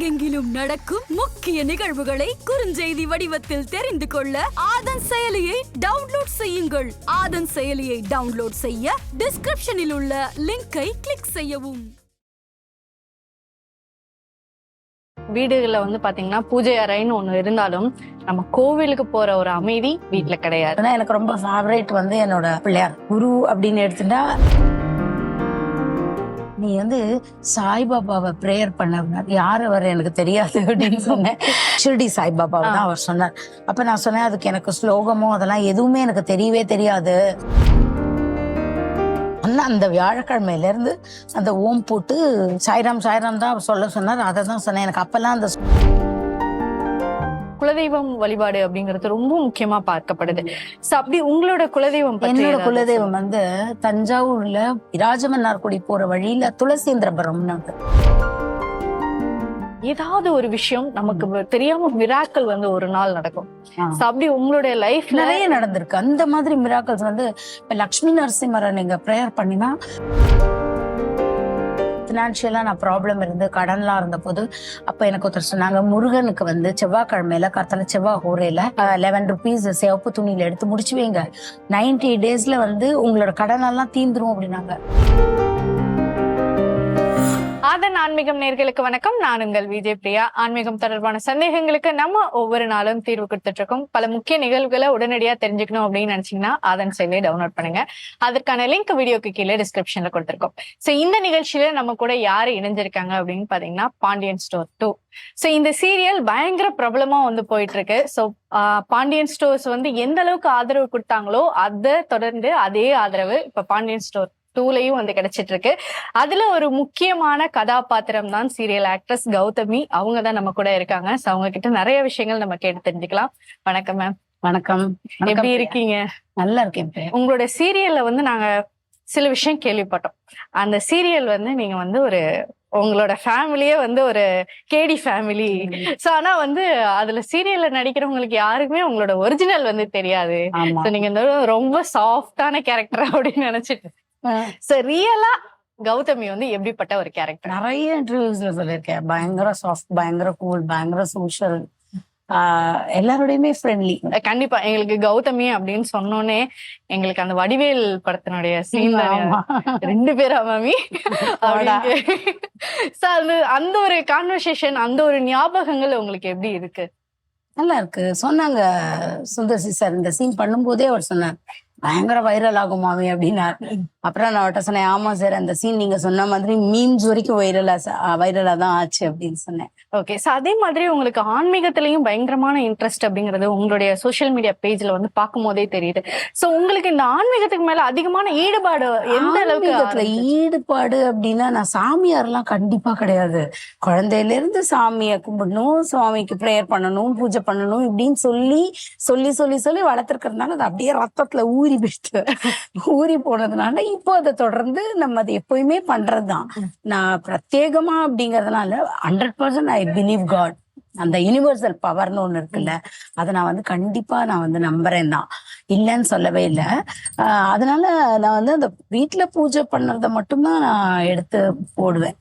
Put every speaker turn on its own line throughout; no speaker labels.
உலகெங்கிலும் நடக்கும் முக்கிய நிகழ்வுகளை குறுஞ்செய்தி வடிவத்தில் தெரிந்து கொள்ள ஆதன் செயலியை டவுன்லோட் செய்யுங்கள். ஆதன் செயலியை டவுன்லோட் செய்ய டிஸ்கிரிப்ஷனில் உள்ள லிங்கை கிளிக் செய்யவும்.
வீடுகளில் வந்து பாத்தீங்கன்னா பூஜை அறைன்னு ஒண்ணு இருந்தாலும் நம்ம கோவிலுக்கு போற ஒரு அமைதி வீட்ல கிடையாது.
எனக்கு ரொம்ப ஃபேவரேட் வந்து என்னோட பிள்ளையார். குரு அப்படின்னு எடுத்துட்டா நீ வந்து சாய்பாபாவை ப்ரேயர் பண்ண யார் அவர் எனக்கு தெரியாது அப்படின்னு சொன்னேன். ஷிர்டி சாய்பாபாவை தான் அவர் சொன்னார். அப்ப நான் சொன்னேன் அதுக்கு எனக்கு ஸ்லோகமோ அதெல்லாம் எதுவுமே எனக்கு தெரியவே தெரியாது. ஆனா அந்த வியாழக்கிழமையில இருந்து அந்த ஓம் போட்டு சாய்ராம் சாய்ராம் தான் சொல்ல சொன்னார். அதை தான் சொன்னேன். எனக்கு அப்பெல்லாம் அந்த
குலதெய்வம் வழிபாடு அப்படிங்கிறது ரொம்ப முக்கியமா பார்க்கப்படுது. சோ அப்படி உங்களோட குலதெய்வம்
என்னோட குலதெய்வம் வந்து தஞ்சாவூர்ல ராஜமன்னார்குடி போற வழியில துளசேந்திரபுரம்னு இருக்கு.
ஏதாவது ஒரு விஷயம் நமக்கு தெரியாம மிராக்கள் வந்து ஒரு நாள் நடக்கும். அப்படி உங்களுடைய லைஃப்ல
நிறைய நடந்திருக்கு. அந்த மாதிரி மிராக்கல்ஸ் வந்து இப்ப லக்ஷ்மி நரசிம்மரை நீங்க ப்ரேயர் பண்ணினா ஃபினான்ஷியலாக நான் ப்ராப்ளம் இருந்து கடன்லாம் இருந்த போது அப்ப எனக்கு ஒருத்தர் சொன்னாங்க முருகனுக்கு வந்து செவ்வாய்க்கிழமையில கர்த்தல செவ்வாய் ஹோரையில் லெவன் ருபீஸ் சிவப்பு துணியில எடுத்து முடிச்சு வைங்க. நைன்டி டேஸ்ல வந்து உங்களோட கடனெல்லாம் தீந்துரும் அப்படின்னாங்க.
மாதன் ஆன்மீகம் நேர்களுக்கு வணக்கம். நான் உங்கள் விஜய் பிரியா. ஆன்மீகம் தொடர்பான சந்தேகங்களுக்கு நம்ம ஒவ்வொரு நாளும் தீர்வு கொடுத்துட்டு இருக்கோம் பல முக்கிய நிகழ்வுகளை உடனடியா தெரிஞ்சுக்கணும் அப்படின்னு நினைச்சீங்கன்னா அதன் செயலியை டவுன்லோட் பண்ணுங்க. அதற்கான லிங்க் வீடியோக்கு கீழே டிஸ்கிரிப்ஷன்ல கொடுத்துருக்கோம். சோ இந்த நிகழ்ச்சியில நம்ம கூட யாரு இணைஞ்சிருக்காங்க அப்படின்னு பாத்தீங்கன்னா பாண்டியன் ஸ்டோர் டூ சோ இந்த சீரியல் பயங்கர பிரபலமா வந்து போயிட்டு இருக்கு சோ பாண்டியன் ஸ்டோர்ஸ் வந்து எந்த அளவுக்கு ஆதரவு கொடுத்தாங்களோ அதை தொடர்ந்து அதே ஆதரவு இப்ப பாண்டியன் ஸ்டோர் டூலையும் வந்து கிடைச்சிட்டு இருக்கு அதுல ஒரு முக்கியமான கதாபாத்திரம் தான் சீரியல் ஆக்ட்ரஸ் கௌதமி. அவங்க தான் நம்ம கூட இருக்காங்க. சோ அவங்க கிட்ட நிறைய விஷயங்கள் நம்ம கேட்டு தெரிஞ்சுக்கலாம். வணக்கம் மேம்
வணக்கம்.
எப்படி. இருக்கீங்க?
நல்லா இருக்கேன்.
உங்களோட சீரியல்ல வந்து நாங்க சில விஷயம் கேள்விப்பட்டோம். அந்த சீரியல் வந்து நீங்க வந்து ஒரு உங்களோட ஃபேமிலியே வந்து ஒரு கேடி ஃபேமிலி சோ ஆனா வந்து அதுல சீரியல்ல நடிக்கிறவங்களுக்கு யாருக்குமே உங்களோட ஒரிஜினல் வந்து தெரியாது. நீங்க ரொம்ப சாஃப்டான கேரக்டர் அப்படின்னு நினைச்சிட்டு சோ ரியலா கௌதமி வந்து எப்படிப்பட்ட ஒரு கேரக்டர்
நிறைய இன்டர்வியூஸ்ல சொல்லியிருக்கேன். பயங்கர சாஃப்ட் பயங்கர கூல் பயங்கர சோஷியல் எல்லாரோடையுமே ஃப்ரெண்ட்லி
கண்டிப்பா. எங்களுக்கு கௌதமி அப்படின்னு சொன்னோனே எங்களுக்கு அந்த வடிவேல் படத்தினுடைய சீன் ரெண்டு பேரா மாமி. சோ அது அந்த ஒரு கான்வர்சேஷன் அந்த ஒரு ஞாபகங்கள் உங்களுக்கு எப்படி இருக்கு?
நல்லா இருக்கு. சொன்னாங்க சுந்தர்சி சார். இந்த சீன் பண்ணும்போதே அவர் சொன்னார் பயங்கர வைரல் ஆகும் மாமி அப்படின்னார். அப்புறம் நான் அவர்கிட்ட சொன்னேன் ஆமா சார் அந்த சீன் நீங்க சொன்ன மாதிரி மீம்ஸ் வரைக்கும் வைரலா வைரலா தான் ஆச்சு அப்படின்னு சொன்னேன்.
ஓகே சோ அதே மாதிரி உங்களுக்கு ஆன்மீகத்திலயும் பயங்கரமான இன்ட்ரெஸ்ட் அப்படிங்கிறது உங்களுடைய சோஷியல் மீடியா பேஜ்ல வந்து பார்க்கும் போதே தெரியுது. சோ உங்களுக்கு இந்த ஆன்மீகத்துக்கு மேல அதிகமான ஈடுபாடு எந்த அளவுக்கு?
ஈடுபாடு அப்படின்னா நான் சாமியார்லாம் கண்டிப்பா கிடையாது. குழந்தையில இருந்து சாமியை கும்பிடணும் சுவாமிக்கு ப்ரேயர் பண்ணணும் பூஜை பண்ணணும் இப்படின்னு சொல்லி சொல்லி சொல்லி சொல்லி வளர்த்துருக்கிறதுனால அது அப்படியே ரத்தத்துல ஊறி போயிடுச்சு ஊறி போனதுனால இப்போ அதை தொடர்ந்து நம்ம அதை எப்பயுமே பண்றதுதான். நான் பிரத்யேகமா அப்படிங்கறதுனால hundred percent I believe God அந்த யூனிவர்சல் பவர்னு ஒண்ணு இருக்குல்ல அதை நான் வந்து கண்டிப்பா நான் வந்து நம்புறேன் தான் இல்லைன்னு சொல்லவே இல்லை. அதனால நான் வந்து அந்த வீட்ல பூஜை பண்ணுறத மட்டும்தான் நான் எடுத்து போடுவேன்.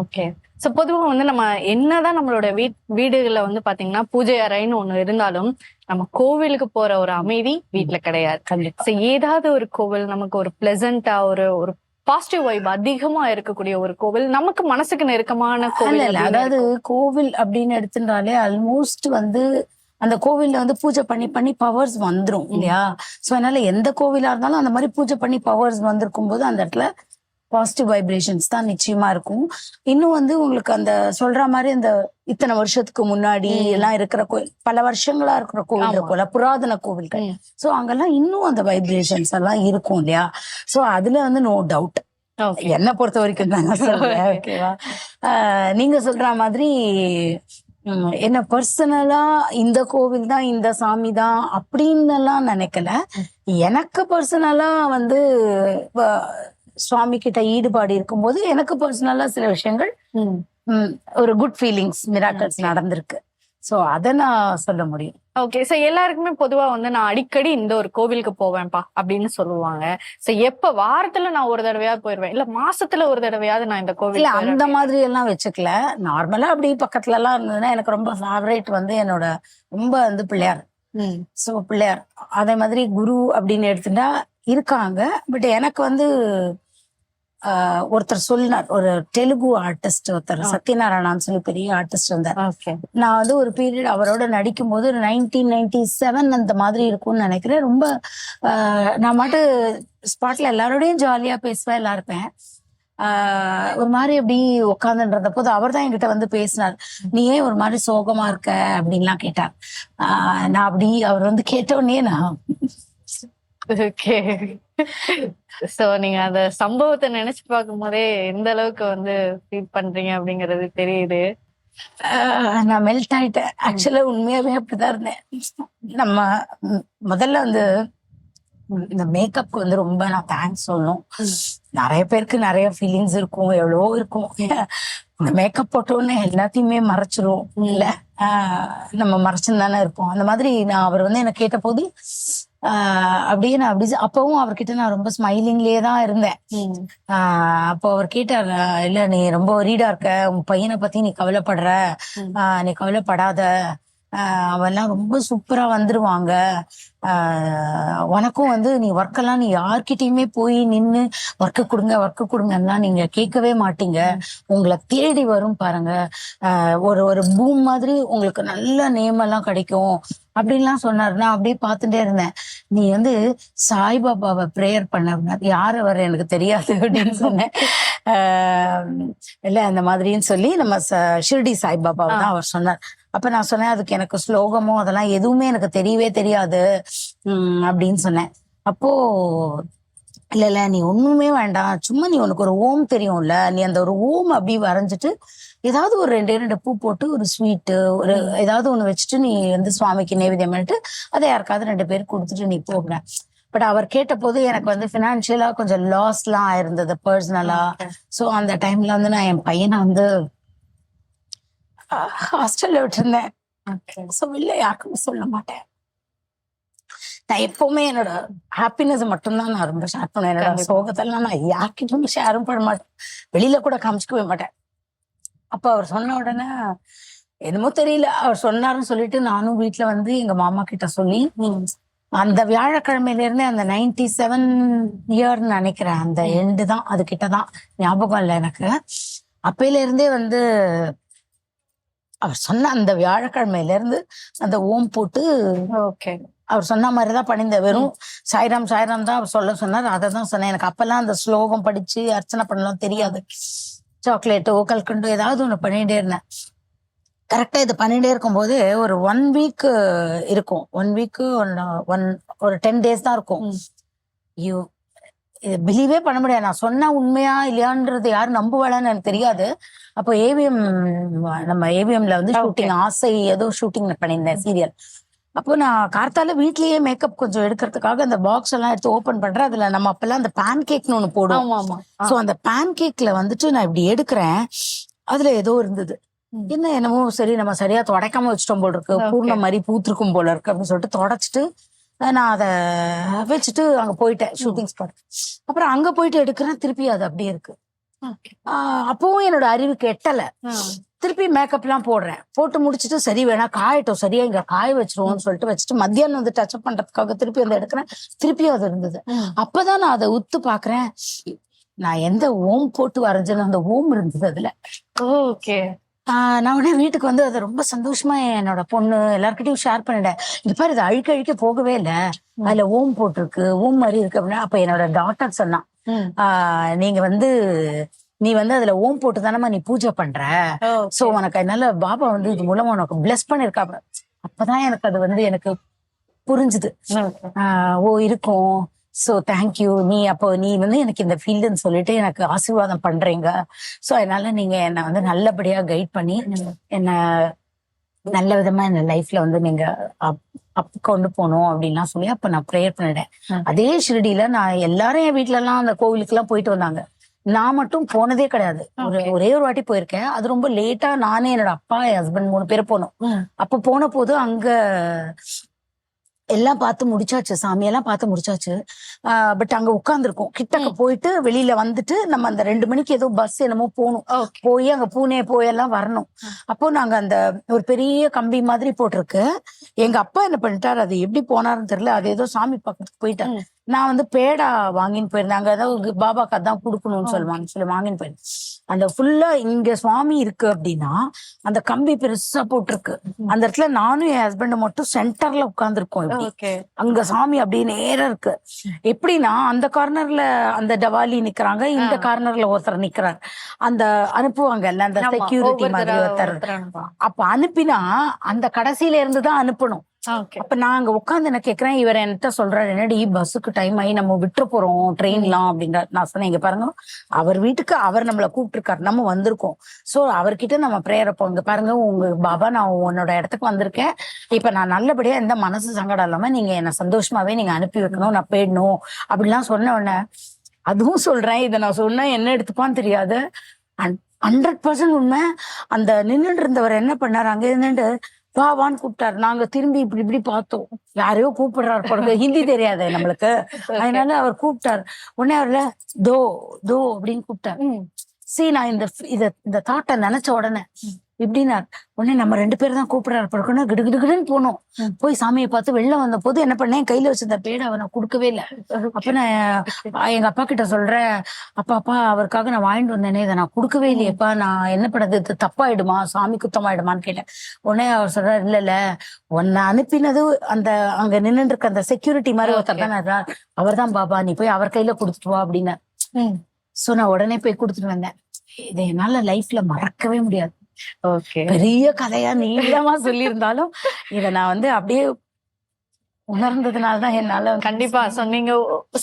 ஓகே சோ பொதுவா வந்து நம்ம என்னதான் நம்மளோட வீட் வீடுகள்ல வந்து பாத்தீங்கன்னா பூஜை அறைன்னு ஒண்ணு இருந்தாலும் நம்ம கோவிலுக்கு போற ஒரு அமைதி வீட்ல கிடையாது. சோ ஏதாவது ஒரு கோவில் நமக்கு ஒரு பிளசண்டா ஒரு ஒரு பாசிட்டிவ் வைப் அதிகமா இருக்கக்கூடிய ஒரு கோவில் நமக்கு மனசுக்கு நெருக்கமான கோவில்
அதாவது. கோவில் அப்படின்னு எடுத்துட்டாலே ஆல்மோஸ்ட் வந்து அந்த கோவில்ல வந்து பூஜை பண்ணி பண்ணி பவர்ஸ் வந்துரும் இல்லையா? சோ அதனால எந்த கோவிலா இருந்தாலும் அந்த மாதிரி பூஜை பண்ணி பவர்ஸ் வந்திருக்கும் போது அந்த இடத்துல பாசிட்டிவ் வைப்ரேஷன்ஸ் தான் நிச்சயமா இருக்கும் இன்னும் வந்து உங்களுக்கு அந்த சொல்ற மாதிரி அந்த இத்தனை வருஷத்துக்கு முன்னாடி. எல்லாம் இருக்கிற கோயில் பல வருஷங்களா இருக்கிற கோவில். இருக்கும்ல புராதன கோவில்கள். சோ அங்கெல்லாம் இன்னும் அந்த வைப்ரேஷன்ஸ் எல்லாம் இருக்கும் இல்லையா சோ அதுல வந்து நோ டவுட். என்ன பொறுத்த வரைக்கும் நான் சொல்றேன் ஓகேவா நீங்க சொல்ற மாதிரி என்ன பர்சனலா இந்த கோவில் தான் இந்த சாமி தான் அப்படின்னு எல்லாம் நினைக்கல எனக்கு பர்சனலா வந்து சுவாமி கிட்ட ஈடுபாடு இருக்கும்போது எனக்கு பர்சனலா சில விஷயங்கள் ஒரு குட் ஃபீலிங்ஸ் மிராக்கல்ஸ். நடந்திருக்கு. சோ அத நான் சொல்ல முடியும்.
ஓகே சோ எல்லாருக்குமே பொதுவா வந்து நான் அடிக்கடி இந்த ஒரு கோவிலுக்கு போவேன்ப்பா அப்படின்னு சொல்லுவாங்க. சோ எப்ப வாரத்துல நான் ஒரு தடவையாவது போயிருவேன். இல்ல மாசத்துல ஒரு தடவையாவது நான் இந்த கோவில்
அந்த மாதிரி எல்லாம் வச்சுக்கல. நார்மலா அப்படி பக்கத்துல எல்லாம் இருந்ததுன்னா எனக்கு ரொம்ப ஃபேவரேட் வந்து என்னோட ரொம்ப வந்து பிள்ளையார். ஸோ பிள்ளையார். அதே மாதிரி குரு அப்படின்னு எடுத்துட்டா இருக்காங்க. பட் எனக்கு வந்து ஒருத்தர் சொன்னார் ஒரு தெலுங்கு ஆர்டிஸ்ட் ஒருத்தர். சத்யநாராயணான்னு சொல்லி பெரிய ஆர்டிஸ்ட் வந்தார்.
ஓகே.
நான் வந்து ஒரு பீரியட் அவரோட நடிக்கும் போது நைன்டீன் நைன்டி செவன் அந்த மாதிரி இருக்கும்னு நினைக்கிறேன். ரொம்ப நான் மாட்டு ஸ்பாட்ல எல்லாரோடையும் ஜாலியா பேசுவேன் எல்லாம் இருப்பேன். ஆஹ், ஒரு மாதிரி அப்படி உட்காந்துன்றத போது அவர் தான் என்கிட்ட வந்து பேசினார். நீ ஏன் ஒரு மாதிரி சோகமா இருக்க? அப்படின்லாம் கேட்டார். ஆஹ், நான் அப்படி அவர் வந்து கேட்டோடனே நான்
ஓகே. சோ நீங்க அந்த சம்பவத்தை நினைச்சு பார்க்கும் போதே எந்த அளவுக்கு வந்து ஃபீல் பண்றீங்க அப்படிங்கறது தெரியுது.
நான் மெல்ட் ஆயிட்டேன். ஆக்சுவலா உண்மையாவே அப்படிதான் இருந்தேன். நம்ம முதல்ல வந்து இந்த மேக்கப்க்கு வந்து ரொம்ப நான் தேங்க்ஸ் சொல்லணும். நிறைய பேருக்கு நிறைய ஃபீலிங்ஸ் இருக்கும். எவ்வளவோ இருக்கும். இந்த மேக்கப் போட்டோன்னு எல்லாத்தையுமே மறைச்சிரும். இல்ல? ஆஹ், நம்ம மறைச்சுன்னு தானே இருப்போம். அந்த மாதிரி நான் அவர் வந்து என்ன கேட்ட போது அப்படியே நான் அப்படி அப்பவும் அவர்கிட்ட நான் ரொம்ப ஸ்மைலிங்லயே தான் இருந்தேன். ஆஹ் அப்போ அவர் கேட்டார் இல்ல நீ ரொம்ப ஒரீடா இருக்க. உன் பையனை பத்தி நீ கவலைப்படுற. நீ கவலைப்படாத. அவெல்லாம் ரொம்ப சூப்பரா வந்துருவாங்க. ஆஹ் உனக்கும் வந்து நீ ஒர்க்கெல்லாம் நீ யார்கிட்டயுமே போய் நின்னு ஒர்க்கு கொடுங்க ஒர்க்கு கொடுங்கன்னா நீங்க கேட்கவே மாட்டீங்க. உங்களை தேடி வரும் பாருங்க. ஆஹ் ஒரு ஒரு பூம் மாதிரி உங்களுக்கு நல்ல நேம் எல்லாம் கிடைக்கும். அப்படின்லாம் சொன்னார் நான் அப்படியே பார்த்துட்டே இருந்தேன். நீ வந்து சாய்பாபாவை ப்ரேயர் பண்ண அப்படின்னா, யார் அவர்? எனக்கு தெரியாது அப்படின்னு சொன்னேன். ஆஹ் இல்ல அந்த மாதிரின்னு சொல்லி நம்ம ஷிர்டி சாய்பாபாவை தான் அவர் சொன்னார். அப்ப நான் சொன்னேன் அதுக்கு எனக்கு ஸ்லோகமோ அதெல்லாம் எதுவுமே எனக்கு தெரியவே தெரியாது. அப்படின்னு சொன்னேன். அப்போ இல்ல இல்ல நீ ஒண்ணுமே வேண்டாம். சும்மா நீ உனக்கு ஒரு ஓம் தெரியும்ல. நீ அந்த ஒரு ஓம் அப்படி வரைஞ்சிட்டு ஏதாவது ஒரு ரெண்டே ரெண்டு பூ போட்டு ஒரு ஸ்வீட்டு ஒரு ஏதாவது ஒண்ணு வச்சுட்டு நீ வந்து சுவாமிக்கு நைவேத்தியம் பண்ணிட்டு அதை யாருக்காவது ரெண்டு பேர் கொடுத்துட்டு நீ போக பட் அவர் கேட்ட போது எனக்கு வந்து பினான்சியலா கொஞ்சம் லாஸ் எல்லாம் ஆயிருந்தது பர்சனலா சோ அந்த டைம்ல வந்து நான் என் பையனை வந்து ஹாஸ்டல்ல விட்டுருந்தேன். ஸோ வெளில யாருக்குமே சொல்ல மாட்டேன். நான் எப்பவுமே என்னோட ஹாப்பினஸ் மட்டும்தான் நான் ரொம்ப ஷேர் பண்ணுவேன். என்னோட. சோகத்தெல்லாம் நான் யார்கிட்டயும் ஷேரும் பண்ண மாட்டேன். வெளியில கூட காமிச்சிக்கவே மாட்டேன். அப்ப அவர் சொன்ன உடனே என்னமோ தெரியல. அவர் சொன்னாருன்னு சொல்லிட்டு நானும் வீட்ல வந்து எங்க மாமா கிட்ட சொல்லி அந்த வியாழக்கிழமையில இருந்து அந்த நைன்டி செவன் இயர்னு நினைக்கிறேன். அந்த எண்டு தான். அது கிட்ட தான் ஞாபகம் இல்லை எனக்கு. அப்பையில இருந்தே வந்து அவர் சொன்ன அந்த வியாழக்கிழமையில இருந்து அந்த ஓம் போட்டு
ஓகே.
அவர் சொன்ன மாதிரிதான் பண்ணியிருந்தேன் வெறும் சாய்ராம் சாய்ராம் தான் அவர் சொல்ல சொன்னார். அதை தான் சொன்னேன். எனக்கு அப்பெல்லாம் அந்த ஸ்லோகம் படிச்சு அர்ச்சனை பண்ணலாம் தெரியாது. சாக்லேட்டோ கல்கண்டோ ஏதாவது ஒண்ணு பண்ணிட்டே இருந்தேன். கரெக்டா இது பண்ணிட்டே இருக்கும்போது ஒரு ஒன் வீக் இருக்கும். ஒன் வீக் ஒன் ஒரு டென் டேஸ் தான் இருக்கும். ஐயோ பிலீவே பண்ண முடியாது. நான் சொன்னா உண்மையா இல்லையான்றது யாரும் நம்புவாளான்னு எனக்கு தெரியாது. அப்போ ஏவிஎம் நம்ம ஏவிஎம்ல வந்து. ஷூட்டிங் ஆசை ஏதோ ஷூட்டிங் பண்ணியிருந்தேன் சீரியல் அப்போ நான் கார்த்தால வீட்லயே மேக்கப் கொஞ்சம் எடுக்கிறதுக்காக அந்த பாக்ஸ் எல்லாம் எடுத்து ஓபன் பண்றேன். அதுல நம்ம அப்பெல்லாம் அந்த பேன் கேக்னு ஒண்ணு போடுவோம். சோ அந்த பேன் கேக்ல வந்துட்டு நான் இப்படி எடுக்கிறேன். அதுல ஏதோ இருந்தது. என்ன என்னமோ சரி நம்ம சரியா தொடக்காம வச்சிட்டோம் போல இருக்கு.
Okay.
பூர்ண மாதிரி பூத்திருக்கும் போல இருக்கு அப்படின்னு சொல்லிட்டு தொடச்சிட்டு நான் அதை வச்சுட்டு அங்க போயிட்டேன் ஷூட்டிங் ஸ்பாட் அப்புறம் அங்க போயிட்டு எடுக்கிறேன் திருப்பி அது அப்படியே இருக்கு. அப்பவும் என்னோட அறிவுக்கு எட்டல திருப்பி மேக்கப் எல்லாம் போடுறேன். போட்டு முடிச்சிட்டு சரி வேணா காயட்டும் சரியா இங்க காய வச்சிருவோம்னு சொல்லிட்டு வச்சுட்டு மத்தியானம் வந்து டச் பண்றதுக்காக திருப்பி வந்து எடுக்கிறேன். திருப்பி அது இருந்தது. அப்பதான் நான் அதை உத்து பாக்குறேன். நான் எந்த ஓம் போட்டு வரைஞ்சேன்னு அந்த ஓம் இருந்தது அதுல.
ஓகே.
நான் உடனே வீட்டுக்கு வந்து அதை ரொம்ப சந்தோஷமா என்னோட பொண்ணு எல்லார்கிட்டயும் ஷேர் பண்ணிட்டேன். இங்க பாரு இது அழிக்க அழிக்க போகவே இல்ல. அதுல ஓம் போட்டிருக்கு ஓம் மாதிரி இருக்கு அப்படின்னா அப்ப என்னோட டாக்டர் சொன்னான் ஆஹ் நீங்க வந்து நீ வந்து அதுல ஓம் போட்டு தானம்மா நீ பூஜை பண்ற. சோ உனக்கு அதனால பாபா வந்து இது மூலமா உனக்கு பிளஸ் பண்ணிருக்காங்க அப்பதான் எனக்கு அது வந்து எனக்கு புரிஞ்சுது. ஓ இருக்கும். சோ தேங்க்யூ நீ அப்போ நீ வந்து எனக்கு இந்த ஃபீல்டுன்னு சொல்லிட்டு எனக்கு ஆசீர்வாதம் பண்றீங்க. சோ அதனால நீங்க என்ன வந்து நல்லபடியா கைட் பண்ணி என்ன நல்ல விதமா இந்த லைஃப்ல வந்து நீங்க அப் கொண்டு போகணும் அப்படின்லாம் சொல்லி அப்ப நான் ப்ரேயர் பண்ணிட்டேன். அதே ஷிரடியில நான் எல்லாரும் என் வீட்ல எல்லாம் அந்த கோவிலுக்கு எல்லாம் போயிட்டு வந்தாங்க. நான் மட்டும் போனதே கிடையாது. ஒரு. ஒரே ஒரு வாட்டி போயிருக்கேன். அது ரொம்ப லேட்டா நானே என்னோட அப்பா என் ஹஸ்பண்ட் மூணு பேர் போனோம். அப்ப போன போது அங்க எல்லாம் பார்த்து முடிச்சாச்சு. சாமியெல்லாம் பார்த்து முடிச்சாச்சு. பட் அங்க உட்கார்ந்துருக்கோம். கிட்டக்க போயிட்டு வெளியில வந்துட்டு நம்ம அந்த ரெண்டு மணிக்கு ஏதோ பஸ் என்னமோ போகணும். போய் அங்க பூனே போயெல்லாம் வரணும். அப்போ நாங்க அந்த ஒரு பெரிய கம்பி மாதிரி போட்டிருக்கு. எங்க அப்பா என்ன பண்ணிட்டாரு? அது எப்படி போனாருன்னு தெரியல. அது ஏதோ சாமி பக்கத்துக்கு போயிட்டாரு.
ம்.
நான் வந்து பேடா வாங்கின்னு போயிருந்தேன் அங்க ஏதாவது பாபாக்கு அதான் கொடுக்கணும்னு சொல்லுவாங்க. சொல்லி வாங்கின்னு போயிருந்தேன். அந்த ஃபுல்லா இங்க சுவாமி இருக்கு அப்படின்னா அந்த கம்பி பெருசா போட்டிருக்கு. அந்த இடத்துல நானும் என் ஹஸ்பண்ட் மட்டும் சென்டர்ல
ஓகே.
அங்க சாமி அப்படியே நேரா இருக்கு. எப்படின்னா அந்த கார்னர்ல அந்த டவாலி நிக்கிறாங்க. இந்த. கார்னர்ல ஒருத்தர் நிக்கிறார். அந்த அனுப்புவாங்கல்ல அந்த செக்யூரிட்டி மாதிரி ஒருத்தர். அப்ப அனுப்பினா அந்த கடைசியில இருந்து தான் அனுப்பணும். அப்ப நான் அங்க உட்கார்ந்து என்ன கேக்குறேன் இவர் என்கிட்ட சொல்றாரு என்னடி பஸ்ஸுக்கு டைம் ஆகி நம்ம விட்டுற போறோம் ட்ரெயின்லாம் அப்படின்றார். நான் சொன்னேன் இங்க பாருங்க அவர் வீட்டுக்கு அவர் நம்மள கூப்பிட்டுருக்காரு நம்ம வந்திருக்கோம். சோ அவர்கிட்ட நம்ம பிரேயர் அப்போ இங்க பாருங்க உங்க பாபா நான் உன்னோட இடத்துக்கு வந்திருக்கேன். இப்ப நான் நல்லபடியா எந்த மனசு சங்கடம் இல்லாம நீங்க என்ன சந்தோஷமாவே நீங்க அனுப்பி வைக்கணும் நான் போயிடணும் அப்படிலாம் சொன்ன உடனே அதுவும் சொல்றேன் இதை நான் சொன்னா என்ன எடுத்துப்பான்னு தெரியாது. ஹண்ட்ரட் பர்சன்ட் உண்மை. அந்த நின்னுட்டு இருந்தவர் என்ன பண்ணாரு அங்க இருந்துட்டு வா வான்னு கூப்பிட்டாரு. நாங்க திரும்பி இப்படி இப்படி பார்த்தோம். யாரையோ கூப்பிடுறாரு பாருங்க ஹிந்தி தெரியாது நம்மளுக்கு. அதனால அவர் கூப்பிட்டாரு. உடனே அவர்ல தோ தோ அப்படின்னு கூப்பிட்டாரு. சரி நான் இந்த இத இந்த தாட்டை நினைச்ச உடனே இப்படின்னார் உடனே நம்ம ரெண்டு பேரும் தான் கூப்பிடுறாரு படுக்கணும் கிடுகிடுன்னு போனோம்.
ம்.
போய் சாமியை பார்த்து வெளில வந்த போது என்ன பண்ணேன்? கையில வச்சிருந்த பேடை அவனை கொடுக்கவே இல்லை. அப்ப நான் எங்க அப்பா கிட்ட சொல்றேன் அப்பா அப்பா அவருக்காக நான் வாங்கிட்டு வந்தேனே இதை நான் கொடுக்கவே இல்லையேப்பா. நான் என்ன பண்ணது இது தப்பாயிடுமா? சாமி குத்தமாயிடுமான்னு கேட்டேன். உடனே அவர் சொல்றாரு இல்ல இல்ல. உன்னை அனுப்பினது அந்த அங்க நின்னுட்டு இருக்க அந்த செக்யூரிட்டி மாதிரி ஒருத்தர் தானே அவர் தான் பாபா. நீ போய் அவர் கையில கொடுத்துட்டு வா அப்படின்னு. சோ நான் உடனே போய் கொடுத்துட்டு வந்தேன். இதை என்னால லைஃப்ல மறக்கவே முடியாது. பெரிய கதையா நீளமா சொல்லியிருந்தாலும் இத நான் வந்து அப்படியே உணர்ந்ததுனாலதான் என்னால வந்து
கண்டிப்பா. சொன்னீங்க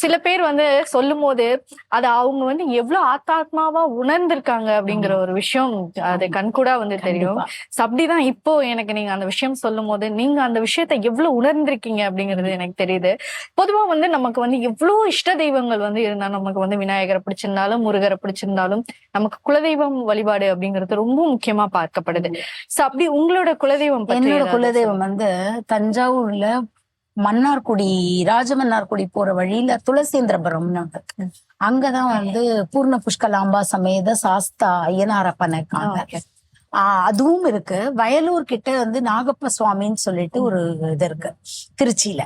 சில பேர் வந்து சொல்லும் போது அது அவங்க வந்து எவ்வளவு ஆத்தாத்மாவா உணர்ந்திருக்காங்க அப்படிங்கிற ஒரு விஷயம் அது கண்கூடா வந்து தெரியும். அப்படிதான் இப்போ எனக்கு நீங்க அந்த விஷயம் சொல்லும் போது நீங்க அந்த விஷயத்தை எவ்வளவு உணர்ந்திருக்கீங்க அப்படிங்கிறது எனக்கு தெரியுது. பொதுவா வந்து நமக்கு வந்து எவ்வளவு இஷ்ட தெய்வங்கள் வந்து இருந்தா நமக்கு வந்து விநாயகரை பிடிச்சிருந்தாலும் முருகரை பிடிச்சிருந்தாலும் நமக்கு குலதெய்வம் வழிபாடு அப்படிங்கிறது ரொம்ப முக்கியமா பார்க்கப்படுது. சோ அப்படி உங்களோட குலதெய்வம்
என்னோட குலதெய்வம் வந்து தஞ்சாவூர்ல மன்னார்குடி ராஜமன்னார்குடி போற வழியில துளசேந்திரபுரம்னு இருக்கு அங்கதான் வந்து பூர்ண புஷ்கலாம்பா சமேத சாஸ்தா ஐயனாரப்பன் இருக்காங்க
Okay.
ஆஹ் அதுவும் இருக்கு. வயலூர் கிட்ட வந்து நாகப்ப சுவாமின்னு சொல்லிட்டு ஒரு இது இருக்கு திருச்சியில.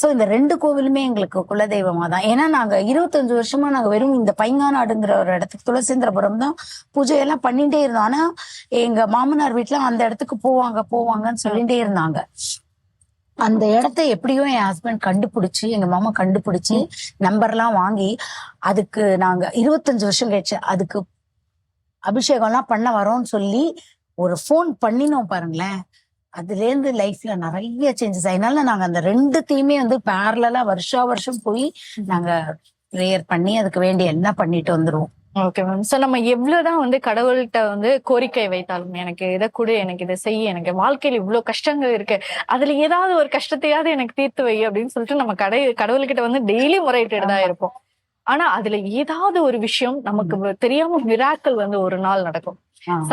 சோ இந்த ரெண்டு கோவிலுமே எங்களுக்கு குலதெய்வமா தான் ஏன்னா நாங்க இருபத்தஞ்சு வருஷமா நாங்க வெறும் இந்த பைங்கானாடுங்கிற ஒரு இடத்துக்கு துளசேந்திரபுரம் தான் பூஜையெல்லாம் பண்ணிட்டே இருந்தோம். ஆனா எங்க மாமனார் வீட்டுல அந்த இடத்துக்கு போவாங்க போவாங்கன்னு சொல்லிட்டே இருந்தாங்க. அந்த இடத்த எப்படியோ என் ஹஸ்பண்ட் கண்டுபிடிச்சு எங்க மாமா கண்டுபிடிச்சு நம்பர்லாம் வாங்கி அதுக்கு நாங்க இருபத்தஞ்சு வருஷம் கழிச்சு அதுக்கு அபிஷேகம்லாம் பண்ண வரோம்னு சொல்லி ஒரு ஃபோன் பண்ணினோம் பாருங்களேன். அதுல இருந்து லைஃப்ல நிறைய சேஞ்சஸ் அதனால நாங்க அந்த ரெண்டுத்தையுமே வந்து பேரலா வருஷா வருஷம் போய் நாங்க ப்ரேயர் பண்ணி அதுக்கு வேண்டிய எல்லாம் பண்ணிட்டு வந்துருவோம்.
ஓகே மேம் சோ நம்ம எவ்வளவுதான் வந்து கடவுள்கிட்ட வந்து கோரிக்கை வைத்தாலும் எனக்கு இதை கொடு எனக்கு இதை செய் எனக்கு வாழ்க்கையில இவ்வளவு கஷ்டங்கள் இருக்கு. அதுல ஏதாவது ஒரு கஷ்டத்தையாவது எனக்கு தீர்த்து வை அப்படின்னு சொல்லிட்டு நம்ம கடை கடவுள்கிட்ட வந்து டெய்லி முறையிட்டு தான் இருப்போம். ஆனா அதுல ஏதாவது ஒரு விஷயம் நமக்கு தெரியாம மிராக்கள் வந்து ஒரு நாள் நடக்கும்.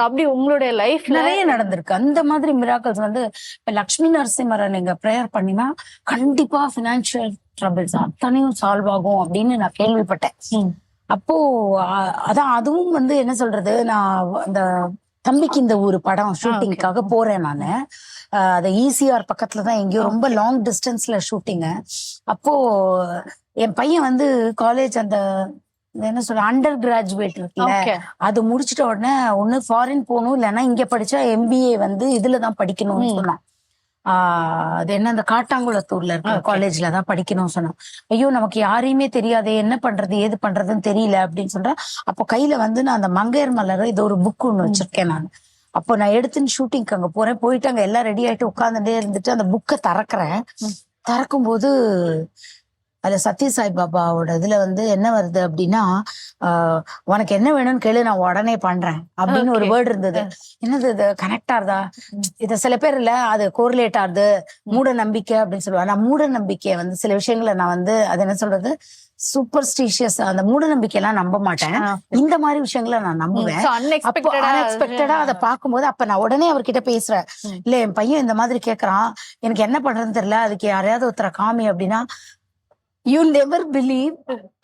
அப்படி உங்களுடைய லைஃப்ல
நிறைய நடந்திருக்கு. அந்த மாதிரி மிராக்கல்ஸ் வந்து இப்ப லக்ஷ்மி நரசிம்மரை நீங்க ப்ரேயர் பண்ணினா கண்டிப்பா பினான்சியல் ட்ரபிள்ஸ் அத்தனையும் சால்வ் ஆகும் அப்படின்னு நான் கேள்விப்பட்டேன். அப்போ அதான் அதுவும் வந்து என்ன சொல்றது நான் அந்த தம்பிக்கு இந்த ஒரு படம் ஷூட்டிங்காக போறேன் நானு. அது ஈசிஆர் பக்கத்துல தான் எங்கேயோ ரொம்ப லாங் டிஸ்டன்ஸ்ல ஷூட்டிங்கு அப்போ என் பையன் வந்து காலேஜ் அந்த என்ன சொல்ற அண்டர் கிராஜுவேட் இருக்குல்ல அது முடிச்சிட்ட உடனே ஒண்ணு ஃபாரின் போகணும் இல்லைன்னா இங்க படிச்சா எம்பிஏ வந்து இதுல தான் படிக்கணும்னு. சொன்னான். அது என்ன அந்த காட்டாங்குளத்தூர்ல இருக்க. காலேஜ்ல தான் படிக்கணும்னு சொன்னான் ஐயோ நமக்கு யாரையுமே தெரியாதே என்ன பண்றது ஏது பண்றதுன்னு தெரியல அப்படின்னு சொல்றேன். அப்போ கையில வந்து நான் அந்த மங்கையர் மலர் இது ஒரு புக் ஒண்ணு வச்சிருக்கேன் நான். அப்போ நான் எடுத்துன்னு ஷூட்டிங்க்கு அங்க போறேன். போயிட்டு அங்க எல்லாம் ரெடி ஆயிட்டு உட்காந்துட்டே இருந்துட்டு அந்த புக்கை திறக்கிறேன். திறக்கும் போது அதுல சத்ய சாய் பாபாவோட இதுல வந்து என்ன வருது அப்படின்னா ஆஹ் உனக்கு என்ன வேணும்னு கேளு நான் உடனே பண்றேன் அப்படின்னு ஒரு. வேர்டு இருந்தது. என்னது இது? கனெக்ட் ஆகுதா இத சில பேர் இல்ல அது கோரிலேட் ஆகுது. மூட நம்பிக்கை அப்படின்னு சொல்லுவாங்க. நான் மூட நம்பிக்கையை வந்து சில விஷயங்களை நான் வந்து அது என்ன சொல்றது? சூப்பர்ஸ்டிஷியஸ் அந்த மூட நம்பிக்கை எல்லாம் நம்ப மாட்டேன். இந்த மாதிரி விஷயங்களை நான் நம்புவேன். அப்போ
அன்எக்ஸ்பெக்டடா
அதை பார்க்கும்போது அப்ப நான் உடனே அவர்கிட்ட பேசுறேன். இல்ல என் பையன் இந்த மாதிரி கேக்குறான். எனக்கு என்ன பண்றதுன்னு தெரியல. அதுக்கு யாரையாவது ஒருத்தர காமி அப்படின்னா யூ நெவர் பிலீவ்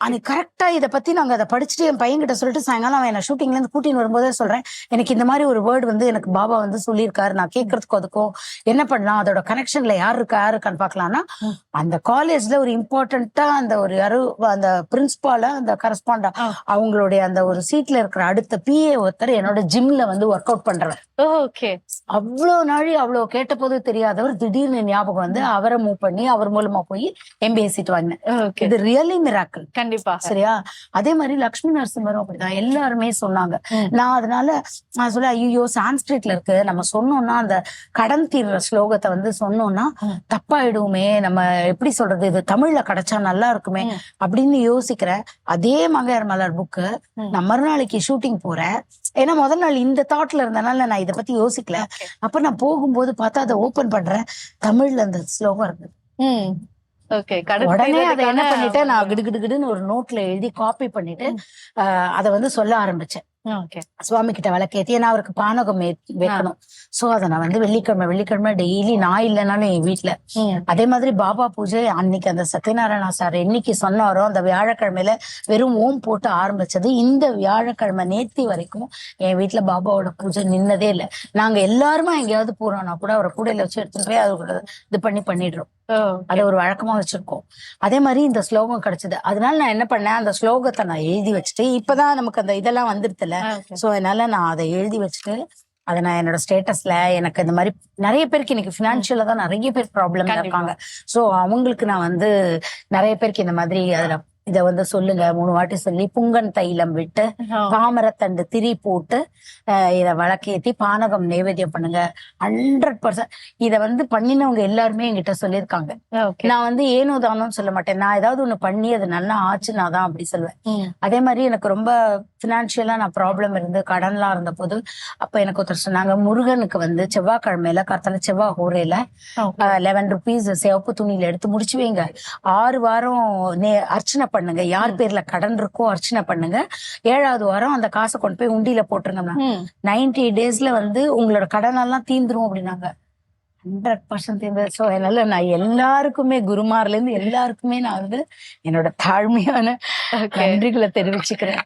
அன்னைக்கு கரெக்டா இதை பத்தி நாங்க அதை படிச்சுட்டு என் பையன் கிட்ட சொல்லிட்டு சாயங்காலம் அவன் என்ன ஷூட்டிங்ல இருந்து கூட்டின்னு வரும்போதே சொல்றேன். எனக்கு இந்த மாதிரி ஒரு வேர்டு வந்து எனக்கு பாபா வந்து சொல்லியிருக்காரு. நான் கேட்கறதுக்கும் அதுக்கும் என்ன பண்ணலாம்? அதோட கனெக்ஷன்ல யார் இருக்கா? யார் இருக்கான்னு பார்க்கலாம்னா
ம்.
அந்த காலேஜ்ல ஒரு இம்பார்ட்டண்டா அந்த ஒரு யாரு அந்த பிரின்சிபால அந்த கரஸ்பாண்டா. அவங்களுடைய அந்த ஒரு சீட்ல இருக்கிற அடுத்த பிஏ ஒருத்தர் என்னோட ஜிம்ல வந்து ஒர்க் அவுட் பண்றவர்.
ஓகே
அவ்வளவு நாழி அவ்வளவு கேட்ட போது தெரியாதவர் திடீர்னு ஞாபகம் வந்து அவரை மூவ் பண்ணி அவர் மூலமா போய் எம்பிஏ சீட் வாங்கினேன். இது ரியலி மிராக்கிள்
கண்டிப்பா.
சரியா? அதே மாதிரி லக்ஷ்மி நரசிம்மரும் அப்படிதான். எல்லாருமே சொன்னாங்க. நான் அதனால நான் சொல்ல ஐயோ சான்ஸ்கிரிட்ல இருக்கு. நம்ம சொன்னோம்னா அந்த கடன் தீர்ற ஸ்லோகத்தை வந்து சொன்னோம்னா
ம்.
தப்பாயிடுவோமே. நம்ம எப்படி சொல்றது? இது தமிழ்ல கிடைச்சா நல்லா இருக்குமே. அப்படின்னு யோசிக்கிறேன். அதே மங்கையர் மலர் புக்கு. நான் மறுநாளைக்கு ஷூட்டிங் போறேன். ஏன்னா முதல் நாள் இந்த தாட்ல இருந்தனால நான் இதை பத்தி யோசிக்கல. அப்ப நான் போகும்போது பார்த்தா அதை ஓபன் பண்றேன். தமிழ்ல அந்த ஸ்லோகம்
ஓகே
உடனே அதை என்ன பண்ணிட்டேன் நான் கிடுகிடுகிடுன்னு ஒரு நோட்ல எழுதி காப்பி பண்ணிட்டு அதை வந்து சொல்ல ஆரம்பிச்சேன். சுவாமி கிட்ட விளக்கேத்தி ஏன்னா அவருக்கு பானகம் வைக்கணும். சோ அதை நான் வந்து வெள்ளிக்கிழமை வெள்ளிக்கிழமை டெய்லி நான் இல்லைனாலும் என் வீட்டுல அதே மாதிரி பாபா பூஜை அன்னைக்கு அந்த சத்யநாராயணா சார் என்னைக்கு சொன்னாரோ அந்த வியாழக்கிழமையில வெறும் ஓம் போட்டு ஆரம்பிச்சது. இந்த வியாழக்கிழமை நேத்தி வரைக்கும் என் வீட்டுல பாபாவோட பூஜை நின்னதே இல்லை. நாங்க எல்லாருமே எங்கேயாவது போறோம்னா கூட அவரை கூடையில வச்சு எடுத்துட்டு போய் அது இது பண்ணி பண்ணிடுறோம். அதை ஒரு வழக்கமா வச்சிருக்கோம். அதே மாதிரி இந்த ஸ்லோகம் கிடைச்சது. அதனால நான் என்ன பண்ணேன்? அந்த ஸ்லோகத்தை நான் எழுதி வச்சுட்டு இப்பதான் நமக்கு அந்த இதெல்லாம் வந்துருதுல சோ அதனால நான் அதை எழுதி வச்சுட்டு அதை நான் என்னோட ஸ்டேட்டஸ்ல எனக்கு இந்த மாதிரி நிறைய பேருக்கு இன்னைக்கு பினான்சியலா தான் நிறைய பேர் ப்ராப்ளம். இருக்காங்க. சோ அவங்களுக்கு நான் வந்து நிறைய பேருக்கு இந்த மாதிரி அதுல இத வந்து சொல்லுங்க. மூணு வாட்டி சொல்லி புங்கன் தைலம் விட்டு தாமரத்தண்டு திரி போட்டு இத விளக்கேத்தி பானகம் நைவேத்தியம் பண்ணுங்க. ஹண்ட்ரட் பர்சன்ட் இத வந்து பண்ணினவங்க எல்லாருமே என்கிட்ட சொல்லியிருக்காங்க. நான் வந்து ஏனோ தானோன்னு சொல்ல மாட்டேன். நான் ஏதாவது ஒண்ணு பண்ணி அது நல்லா ஆச்சுன்னா தான் அப்படி சொல்லுவேன் அதே மாதிரி எனக்கு ரொம்ப பினான்சியலா நான் ப்ராப்ளம் இருந்து கடன்லாம் இருந்த போது அப்ப எனக்கு ஒருத்தர் சொன்னாங்க முருகனுக்கு வந்து செவ்வாய்க்கிழமையில கர்த்தல செவ்வாய் ஹோரையில லெவன் ருபீஸ் சிவப்பு துணியில எடுத்து முடிச்சு வைங்க. ஆறு வாரம் நே அர்ச்சனை பண்ணுங்க. யார் பேர்ல கடன் இருக்கோ அர்ச்சனை பண்ணுங்க. ஏழாவது வாரம் அந்த காசை கொண்டு போய் உண்டியில போட்டுருங்க நைன்டி டேஸ்ல வந்து உங்களோட கடன் எல்லாம் தீந்துரும் அப்படின்னாங்க. ஹண்ட்ரட் பர்சன்ட் ஸோ அதனால நான் எல்லாருக்குமே குருமார்ல இருந்து எல்லாருக்குமே நான் வந்து என்னோட தாழ்மையான நன்றிகளை தெரிவிச்சுக்கிறேன்.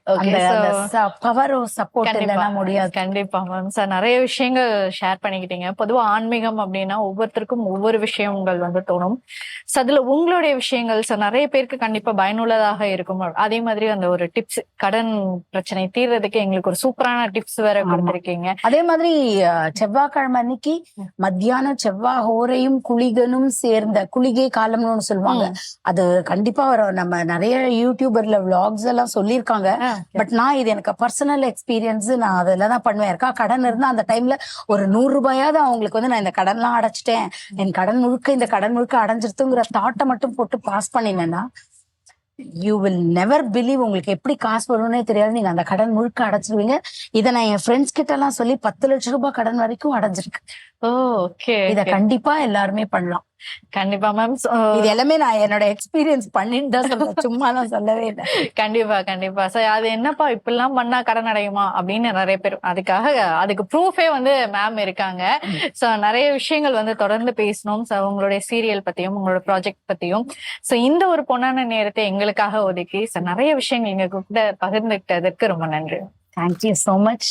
பவர் சப்போர்ட் இல்லைன்னா முடியாது.
கண்டிப்பா மேம் சார் நிறைய விஷயங்கள் ஷேர் பண்ணிக்கிட்டீங்க. பொதுவா ஆன்மீகம் அப்படின்னா ஒவ்வொருத்தருக்கும் ஒவ்வொரு விஷயங்கள் வந்து தோணும். So, அதுல உங்களுடைய விஷயங்கள் சார் நிறைய பேருக்கு கண்டிப்பா பயனுள்ளதாக இருக்கும். அதே மாதிரி அந்த ஒரு டிப்ஸ் கடன் பிரச்சனை தீர்றதுக்கு எங்களுக்கு ஒரு சூப்பரான டிப்ஸ் வேற. கொடுத்திருக்கீங்க.
அதே மாதிரி செவ்வாய்க்கிழமை அன்னைக்கு மத்தியானம் செவ்வாய் ஹோரையும் குளிகனும் சேர்ந்த குளிகை காலம்னு சொல்லுவாங்க. அது கண்டிப்பா வரும். நம்ம நிறைய யூடியூபர்ல விளாக்ஸ் எல்லாம் சொல்லியிருக்காங்க. பட் நான் இது எனக்கு பர்சனல் எக்ஸ்பீரியன்ஸ் நான் அதுல தான் பண்ணுவேன். இருக்கா? கடன் இருந்தா அந்த டைம்ல ஒரு நூறு ரூபாயாவது அவங்களுக்கு வந்து நான் இந்த கடன்லாம் அடைச்சிட்டேன். என் கடன் முழுக்க இந்த கடன் முழுக்க அடைஞ்சிருத்துங்கிற தாட்டை மட்டும் போட்டு பாஸ் பண்ணினேன்னா யூ வில் நெவர் பிலீவ் உங்களுக்கு எப்படி காசு வரும்னே தெரியாது. நீங்க அந்த கடன் முழுக்க அடைச்சிருவீங்க. இதை நான் என் ஃப்ரெண்ட்ஸ் கிட்ட எல்லாம் சொல்லி பத்து லட்சம் ரூபாய் கடன் வரைக்கும் அடைஞ்சிருக்கு
ஓகே
இத கண்டிப்பா எல்லாருமே பண்ணலாம்.
கண்டிப்பா மேம்.
இது எல்லாமே நான் என்னோட எக்ஸ்பீரியன்ஸ் பண்ணிட்டு தான் சொல்றேன். சும்மா நான் சொல்லவே இல்லை.
கண்டிப்பா கண்டிப்பா. சார் அது என்னப்பா இப்படிலாம் பண்ணா கடன் அடையுமா? அப்படின்னு நிறைய பேர் அதுக்காக அதுக்கு ப்ரூஃபே வந்து மேம் இருக்காங்க. சோ நிறைய விஷயங்கள் வந்து தொடர்ந்து பேசணும். சோ உங்களுடைய சீரியல் பத்தியும் உங்களோட ப்ராஜெக்ட் பத்தியும். சோ இந்த ஒரு பொன்னான நேரத்தை எங்களுக்காக ஒதுக்கி சோ நிறைய விஷயங்கள் எங்க கூட பகிர்ந்துகிட்டதற்கு ரொம்ப நன்றி.
Thank you so much